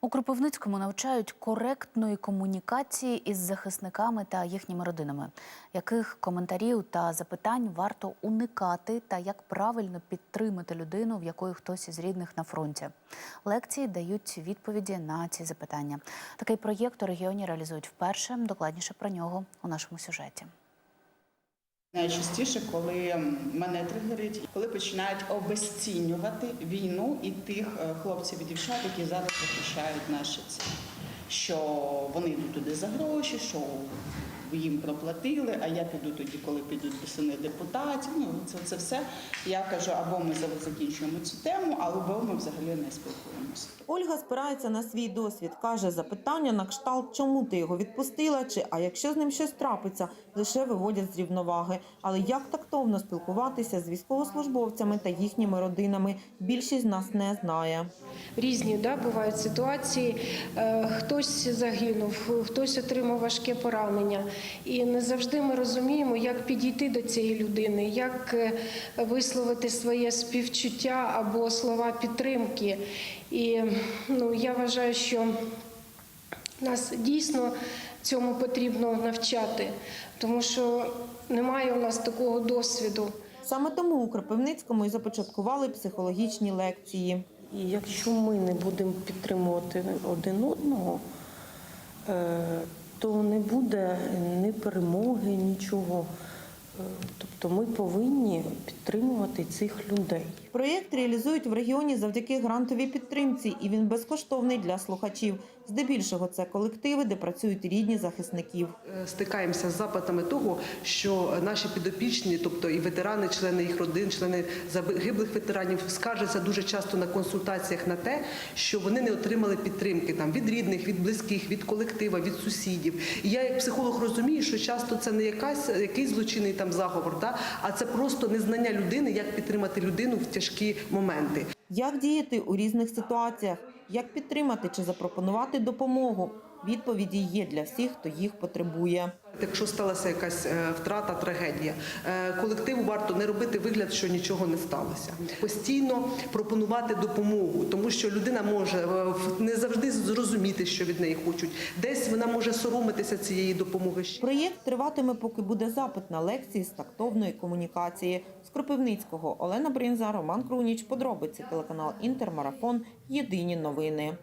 У Кропивницькому навчають коректної комунікації із захисниками та їхніми родинами, яких коментарів та запитань варто уникати, та як правильно підтримати людину, в якої хтось із рідних на фронті. Лекції дають відповіді на ці запитання. Такий проєкт у регіоні реалізують вперше. Докладніше про нього у нашому сюжеті. Найчастіше, коли мене тригерить, коли починають обесцінювати війну і тих е, хлопців і дівчат, які зараз захищають наші цілі. Що вони йдуть туди за гроші, що їм проплатили, а я піду тоді, коли підуть сини депутатів. Ну це, це все. Я кажу, або ми закінчуємо цю тему, або ми взагалі не спілкуємося. Ольга спирається на свій досвід. Каже, запитання на кшталт, чому ти його відпустила, чи а якщо з ним щось трапиться, лише виводять з рівноваги. Але як тактовно спілкуватися з військовослужбовцями та їхніми родинами, більшість з нас не знає. Різні да, бувають ситуації. Е, Хтось загинув, хтось отримав важке поранення. І не завжди ми розуміємо, як підійти до цієї людини, як е, висловити своє співчуття або слова підтримки. І ну, я вважаю, що нас дійсно цьому потрібно навчати, тому що немає у нас такого досвіду. Саме тому у Кропивницькому і започаткували психологічні лекції. І якщо ми не будемо підтримувати один одного, то не буде ні перемоги, нічого. Тобто ми повинні підтримувати цих людей. Проєкт реалізують в регіоні завдяки грантовій підтримці, і він безкоштовний для слухачів. Здебільшого це колективи, де працюють рідні захисників. Е, стикаємося з запитами того, що наші підопічні, тобто і ветерани, члени їх родин, члени загиблих ветеранів, скаржаться дуже часто на консультаціях на те, що вони не отримали підтримки там від рідних, від близьких, від колектива, від сусідів. І я як психолог розумію, що часто це не якась якийсь злочинний там заговор, да? а це просто незнання людини, як підтримати людину в тяжкі моменти. Як діяти у різних ситуаціях, як підтримати чи запропонувати допомогу? Відповіді є для всіх, хто їх потребує. Якщо сталася якась е, втрата, трагедія, е, колективу варто не робити вигляд, що нічого не сталося. Постійно пропонувати допомогу, тому що людина може е, не завжди зрозуміти, що від неї хочуть. Десь вона може соромитися цієї допомоги. Проєкт триватиме, поки буде запит на лекції з тактовної комунікації. З Кропивницького Олена Бринза, Роман Круніч. Подробиці телеканал Інтермарафон. Єдині новини.